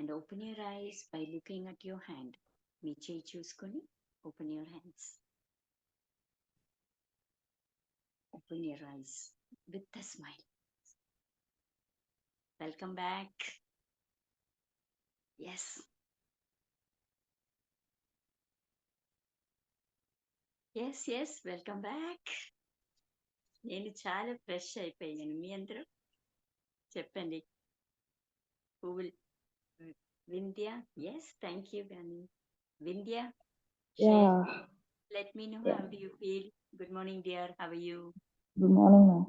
And open your eyes by looking at your hand మీ చేయి చూసుకొని open your hands open your eyes with a smile welcome back yes yes yes welcome back నేను చాలా fresh అయిపోయాను. మీ అందరూ? చెప్పండి. Who will Vindhya yes thank you Gani Vindhya share. Yeah, let me know Yeah. how do you feel good morning dear how are you good morning, ma'am.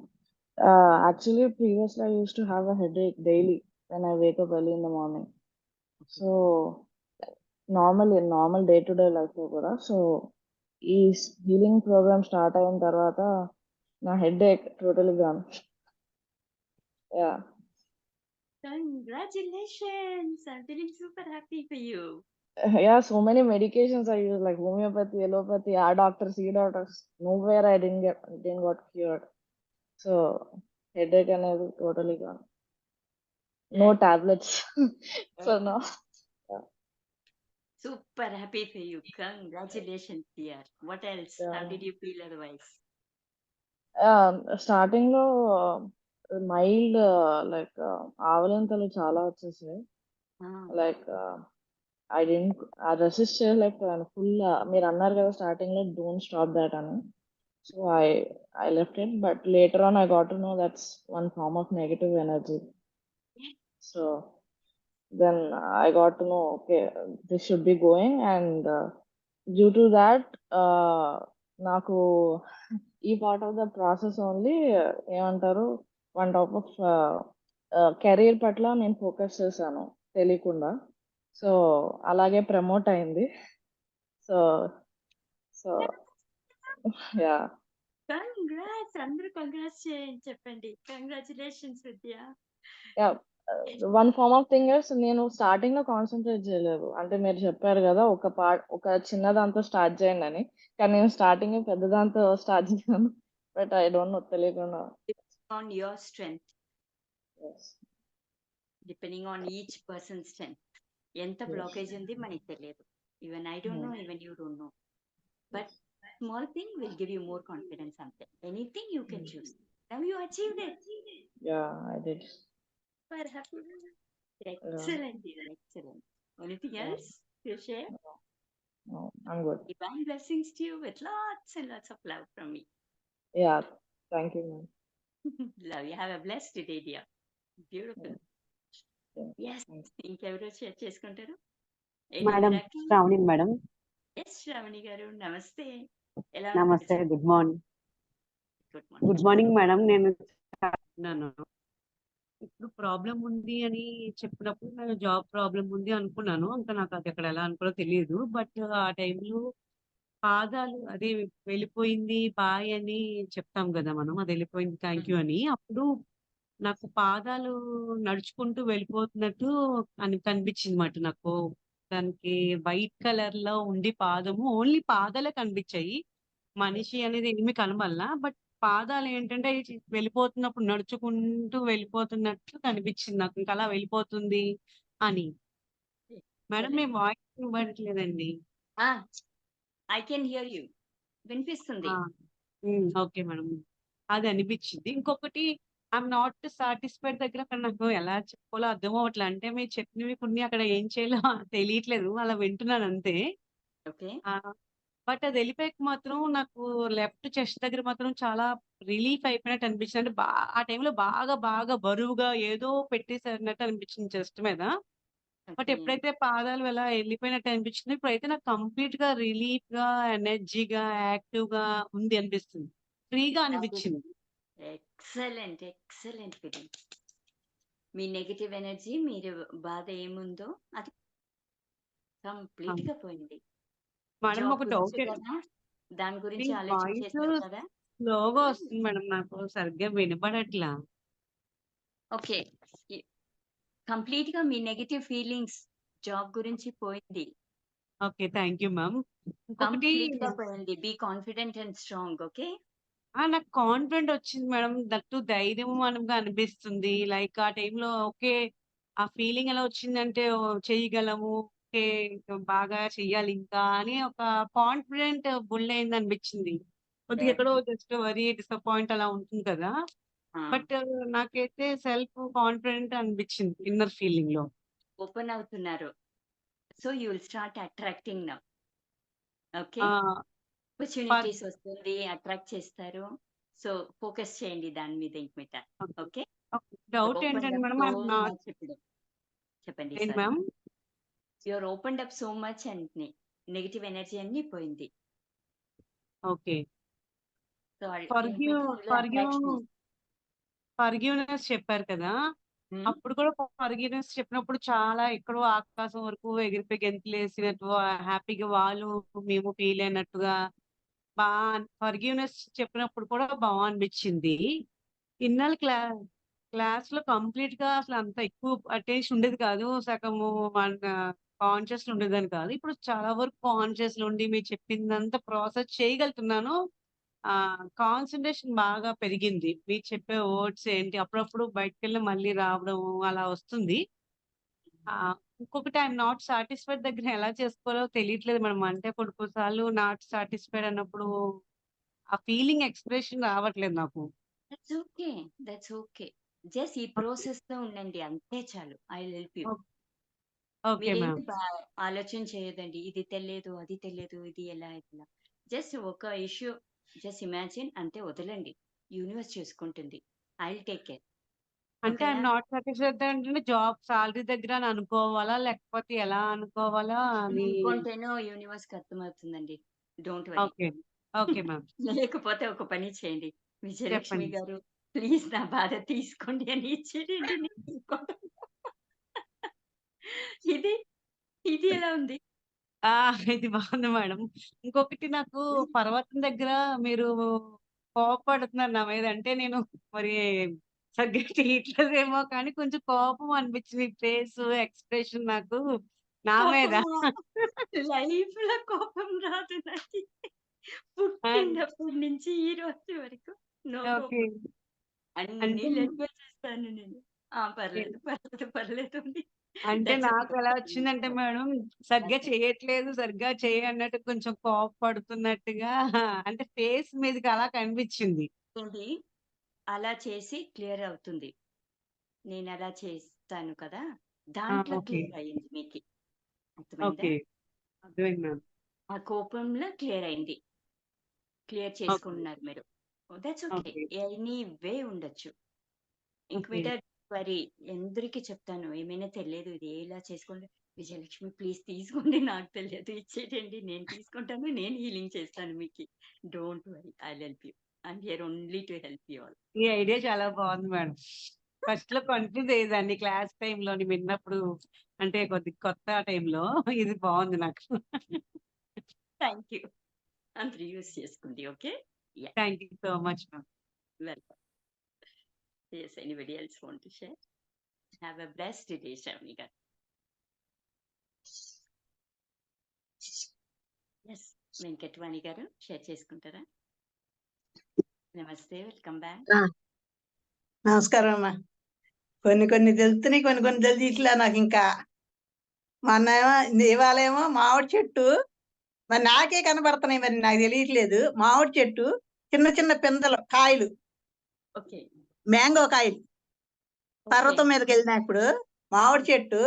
Uh, actually, previously I used to have a headache daily when I wake up early in the morning. So, normal normal day to day లైఫ్లో కూడా so ఈ healing programme start అయిన తర్వాత నా headache total gone yeah Congratulations! I'm feeling super happy for you. Yeah, so many medications I used, like homeopathy, allopathy, our doctors, e doctors. Nowhere I didn't get didn't got cured. So headache and everything totally gone. No tablets for now. Super happy for you. Congratulations, dear. What else? Yeah. How did you feel otherwise? Um, starting లో mild like ఆవలింతలు చాలా వచ్చేసాయి. Like I didn't resist చేయలేకపోయాను full మీరు అన్నారు కదా స్టార్టింగ్లో don't stop that అని. So I I left it but later on I got to know that's one form of negative energy. So then I got to know okay this should be going and due to that నాకు ఈ part of the process only ఏమంటారు one top of career పట్ల నేను focus చేశాను తెలియకుండా. So అలాగే promote అయింది. So so yeah. congrats అందరూ చేయండి చెప్పండి. Congratulations Vidya. Yeah one form of things నేను స్టార్టింగ్లో కాన్సన్ట్రేట్ చేయలేదు. అంటే మీరు చెప్పారు కదా ఒక పార్ట్ ఒక చిన్న దాంతో స్టార్ట్ చేయండి అని. కానీ నేను స్టార్టింగ్ పెద్ద దాంతో స్టార్ట్ చేశాను. బట్ ఐ డోంట్ నో తెలియకుండా. on your strength yes. depending on each person's strength ఎంత Yes. బ్లాకేజ్ ఉంది మనకి తెలియదు even I don't know Hmm. Even you don't know but small thing will give you more confidence అంతే anything you can Hmm. Choose now you achieved it yeah i did for happy excellent excellent anything Yeah. Else to share no, i'm good divine blessings to you with lots and lots of love from me yeah thank you ma'am love you have a blessed day dear. Beautiful. Yes. ఇంకెవరో share చేసుకుంటారు? Madam Shravani madam yes Shravani garu నమస్తే. ఎలా నమస్తే good morning good morning good morning madam నేను ఇప్పుడు problem ఉంది అని చెప్పినప్పుడు నేను జాబ్ ప్రాబ్లం ఉంది అనుకున్నాను. ఇంకా నాకు అది అక్కడ ఎలా అనుకోలో తెలియదు. బట్ ఆ టైంలో పాదాలు అదే వెళ్ళిపోయింది బాయ్ అని చెప్తాం కదా మనం అది వెళ్ళిపోయింది థ్యాంక్ యూ అని. అప్పుడు నాకు పాదాలు నడుచుకుంటూ వెళ్ళిపోతున్నట్టు అని కనిపించింది మాట నాకు. దానికి వైట్ కలర్లో ఉండి పాదము ఓన్లీ పాదాలే కనిపించాయి. మనిషి అనేది ఏమి కనబడలా బట్ పాదాలు ఏంటంటే వెళ్ళిపోతున్నప్పుడు నడుచుకుంటూ వెళ్ళిపోతున్నట్టు కనిపించింది నాకు. ఇంకా అలా వెళ్ళిపోతుంది అని. మేడం మీ వాయిస్ ఇవ్వట్లేదండి. ఐ కెన్ హియర్ యూ వినిపిస్తుంది? Okay madam. అది అనిపించింది. ఇంకొకటి ఐఎమ్ నాట్ సాటిస్ఫైడ్ దగ్గర అక్కడ నాకు ఎలా చెప్పుకోవాలో అర్థం అవ్వట్లే. అంటే మీ చెప్పినవి కొన్ని అక్కడ ఏం చేయాలో తెలియట్లేదు. అలా వింటున్నాను అంతే. బట్ అది వెళ్ళిపోయాక మాత్రం నాకు లెఫ్ట్ చెస్ట్ దగ్గర మాత్రం చాలా రిలీఫ్ అయిపోయినట్టు అనిపించింది. అంటే బా ఆ టైంలో బాగా బాగా బరువుగా ఏదో పెట్టేసినట్టు అనిపించింది చెస్ట్ మీద. బట్ ఎప్పుడైతే పాదాలు ఎలా వెళ్ళిపోయినట్టు అనిపించింది ఇప్పుడైతే నాకు కంప్లీట్గా రిలీఫ్గా ఎనర్జీగా యాక్టివ్గా ఉంది అనిపిస్తుంది. ఫ్రీగా అనిపించింది. Excellent excellent feeling. మీ నెగిటివ్ ఎనర్జీ మీరు బాధ ఏముందో అది కంప్లీట్గా పోయింది. మేడం ఒక డౌట్ దాని గురించి ఆలోచించేస్తారు కదా? స్లోగా వస్తుంది మేడం నాకు సరిగ్గా వినపడట్లా. ఓకే. కంప్లీట్గా మీ నెగిటివ్ ఫీలింగ్స్ జాబ్ గురించి పోయింది ఓకే థ్యాంక్ యూ మ్యామ్ ఇంకొకటి కంప్లీట్గా పోయింది be confident and strong okay నాకు కాన్ఫిడెంట్ వచ్చింది మేడం దట్టు ధైర్యం మనగా అనిపిస్తుంది లైక్ ఆ టైంలో ఓకే ఆ ఫీలింగ్ ఎలా వచ్చిందంటే చేయగలము. ఓకే. బాగా చెయ్యాలి ఇంకా అని ఒక కాన్ఫిడెంట్ బిల్డ్ అయింది అనిపించింది. కొద్దిగా ఎక్కడో. జస్ట్ వరీ, డిసప్పాయింట్ అలా ఉంటుంది కదా! బట్ నాకైతే సెల్ఫ్ కాన్ఫిడెంట్ అనిపించింది ఇన్నర్ ఫీలింగ్‌లో. ఓపెన్ అవుతున్నారు. So, you will start attracting now. Okay. For opportunities వస్తుంది. అట్రాక్ట్ చేస్తారు. సో, ఫోకస్ చేయండి దాని మీద ఇంక మీట. ఓకే. డౌట్ ఏంటంటే మేడం. చెప్పండి. Ma'am? You are opened up so much and negative energy అన్నీ పోయింది. ఓకే. సో, ఇంక ఫర్‌గివ్ మీట ఫుల్ ఫర్‌గివ్ అట్రాక్షన్ వస్తుంది. ఫర్‌గివ్‌నెస్ చెప్పారు కదా! అప్పుడు కూడా ఫర్‌గివ్‌నెస్ చెప్పినప్పుడు చాలా ఎక్కడో ఆకాశం వరకు ఎగిరిపోయి గెంతులేసినట్టు హ్యాపీగా వాళ్ళు, మేము ఫీల్ అయినట్టుగా బా ఫర్‌గివ్‌నెస్ చెప్పినప్పుడు కూడా బా అనిపించింది. ఇన్నాళ్ళు క్లా క్లాస్‌లో కంప్లీట్‌గా అసలు అంత ఎక్కువ అటెన్షన్ ఉండేది కాదు. సగము మన కాన్షియస్‌లో ఉండేదాన్ని కాదు. ఇప్పుడు చాలా వరకు కాన్షియస్‌లో ఉండి మీరు చెప్పిందంతా ప్రాసెస్ చేయగలుగుతున్నాను. కాన్సంట్రేషన్ బాగా పెరిగింది. మీరు చెప్పే వర్డ్స్ ఏంటి అప్పుడప్పుడు బయటికెళ్ళి మళ్ళీ రావడం అలా వస్తుంది. ఆ! ఇంకొకటి ఐయామ్ నాట్ సాటిస్ఫైడ్ దగ్గర ఎలా చేసుకోవాలో తెలియట్లేదు మేడం. అంటే కొన్ని కొన్ని సార్లు నాట్ సాటిస్ఫైడ్ అన్నప్పుడు ఆ ఫీలింగ్ ఎక్స్‌ప్రెషన్ రావట్లేదు నాకు. That's okay. That's okay. Just ఈ ఓకే. ప్రాసెస్‌లో ఉండండి అంతే చాలు. I help you. ఓక్. బా ఆలోచన చేయొద్దండి. ఇది తెలియదు, అది తెలియదు, ఇది ఎలా ఇలా. జస్ట్ ఒక ఇష్యూ జస్ట్ ఇమాజిన్ అంతే వదలండి. యూనివర్స్ చూసుకుంటుంది. I will take care. అంటే ఓకేనా? నాట్ సాటిస్ఫైడ్ అంటే జాబ్ సాలరీ దగ్గర అని అనుకోవాలా? లేకపోతే ఎలా అనుకోవాలా అని అనుకుంటేనో యూనివర్స్‌కి అర్థమవుతుందండి. Don't worry. Okay. Okay ma'am. లేకపోతే ఒక పని చేయండి. విజయలక్ష్మి. గారు ప్లీజ్ నా బాధ తీసుకోండి అని తీసుకుంటాను. ఇది ఇది ఎలా ఉంది? ఆ! ఇది బాగుంది మేడం. ఇంకొకటి నాకు పర్వతం దగ్గర మీరు కోపపడుతున్నారు నా మీద. అంటే నేను మరి సరిగ్గా చేయట్లేదేమో కానీ కొంచెం కోపం అనిపించింది. ఫేసు, ఎక్స్‌ప్రెషన్ నాకు నా మీద. కోపమా? లైఫ్‌లో కోపం రాదు నాకి. పుట్టినప్పటి నుంచి ఈ రోజు వరకు నో ఓకే. కోపం. అన్నీ అంటే గో చేస్తాను నేను. ఆ! పర్లేదు, పర్లేదు, పర్లేదు. అంటే నాకు ఎలా. వచ్చిందంటే మేడం సరిగ్గా. చేయట్లేదు, సరిగ్గా చెయ్యి అన్నట్టు కొంచెం కోపపడుతున్నట్టుగా అంటే ఫేస్ మీదకి అలా కనిపించింది. అలా చేసి క్లియర్ అవుతుంది. నేనలా చేస్తాను కదా! దాంట్లో ఓకే. క్లియర్ అయింది మీకి. అర్థమైందా? ఓకే. అర్థమైంది మ్యామ్. ఆ కోపంలో క్లియర్ అయింది. Clear okay. చేసుకున్నారు మీరు. That's okay. Okay. Anyway ఉండొచ్చు. ఓకే. వరీ అందరికి చెప్తాను. ఏమైనా తెలియదు ఇది ఎలా చేసుకోండి. విజయలక్ష్మి ప్లీజ్ తీసుకోండి నాకు తెలియదు ఇచ్చేయండి. నేను తీసుకుంటాను. నేను హీలింగ్ చేస్తాను మీకి. Don't worry I help you. Am here only to help you all. ఈ ఐడియా చాలా బాగుంది మేడం. ఫస్ట్‌లో కన్‌ఫ్యూజ్ అయ్యేదాన్ని క్లాస్ టైమ్‌లోని విన్నప్పుడు. అంటే కొద్దిగా కొత్త టైమ్‌లో ఇది బాగుంది నాకు. Thank you. అందరూ యూజ్ చేసుకోండి. Okay. Thank you so much ma'am. Welcome. Yes. Anybody else want to share? Have a blessed day Shravani garu. Yes. Venkatavani garu share చేసుకుంటారా? నమస్తే. Welcome back. నమస్కారం అమ్మా. కొన్ని కొన్ని తెలుస్తున్నాయి. కొన్ని కొన్ని తెలియట్లే నాకింకా. మొన్నేమో ఇవాళేమో మామిడి చెట్టు మరి నాకే కనబడుతున్నాయి మరి నాకు తెలియట్లేదు. మామిడి చెట్టు చిన్న చిన్న పిందెలు కాయలు. ఓకే. మ్యాంగో కాయలు. పర్వతం మీదకెళ్ళినప్పుడు మామిడి చెట్టు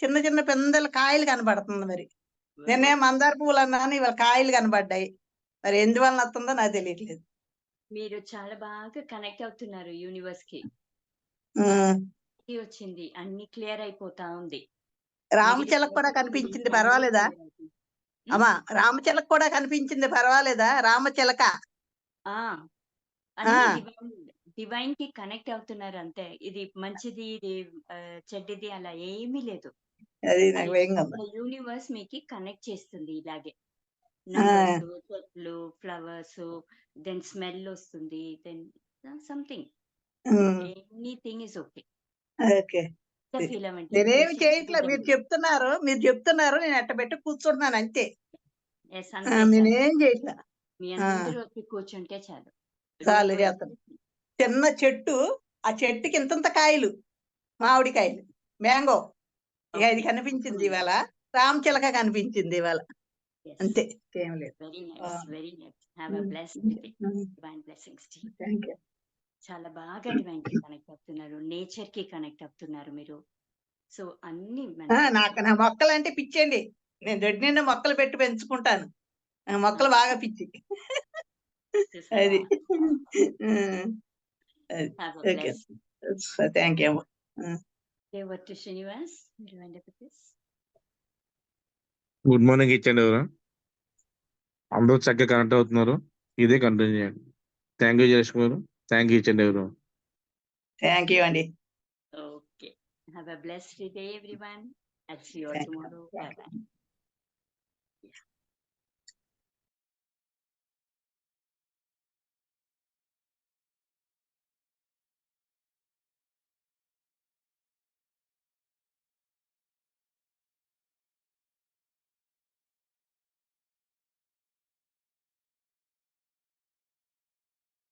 చిన్న చిన్న పిందెలు కాయలు కనబడుతుంది మరి. నిన్నే గుడ్. మందార పువ్వులన్నాను ఇవాళ కాయలు కనబడ్డాయి. మరి ఎందువలన వస్తుందో నాకు తెలియట్లేదు. మీరు చాలా బాగా కనెక్ట్ అవుతున్నారు యూనివర్స్‌కి. హ్మ్. కి వచ్చింది. అన్నీ క్లియర్ అయిపోతా ఉంది. రామచిలక కూడా కనిపించింది పర్వాలేదా? అమ్మా రామచిలక కూడా కనిపించింది పర్వాలేదా? రామచిలక. డివైన్ డివైన్‌కి కనెక్ట్ అవుతున్నారు అంతే. ఇది మంచిది, ఇది చెడ్డది అలా ఏమీ లేదు. అది నాకు. యూనివర్స్ మీకి కనెక్ట్ చేస్తుంది ఇలాగే. చెట్లు, ఫ్లవర్సు, దెన్ స్మెల్ వస్తుంది. Then something. Anything is okay. Okay. నేనేమి ఖుషి చేయట్లే. మీరు. చెప్తున్నారు. మీరు చెప్తున్నారు. నేను ఎట్టబెట్టి కూర్చుంటున్నాను అంతే. నేనేం చేయట్లా. మీ ఆ! అందరూ వచ్చి కూర్చుంటే చాలు. చాలు. చేస్తాను. చిన్న చెట్టు. ఆ చెట్టుకి ఇంతంత కాయలు. మామిడికాయలు. మ్యాంగో. ఇక ఇది కనిపించింది ఇవాళ. రామ్ చిలక కనిపించింది ఇవాళ. అంతే. ఏం లేదు. Mm. Blessed day divine blessings to thank you చాలా బాగా డివైన్కి కనెక్ట్ అవుతున్నారు. నేచర్కి కనెక్ట్ అవుతున్నారు మీరు. సో అన్ని నాకు నా మొక్కలు అంటే పిచ్చండి. నేను దొడ్డి నిండా మొక్కలు పెట్టి పెంచుకుంటాను. మొక్కలు బాగా పిచ్చి? అది. Have a Okay. blessed thank you. Over to Srinivas. మీరు wind up with this. Good morning ఇచ్చండి ఎవరు అందరూ చక్కగా కనెక్ట్ అవుతున్నారు ఇదే కంటిన్యూ చేయండి థ్యాంక్ యూ జయలక్ష్మి గారు థ్యాంక్ యూ ఇచ్చండి ఎవరు థ్యాంక్ యూ అండి Okay. Have a blessed day, everyone. I'll see you all Thank you.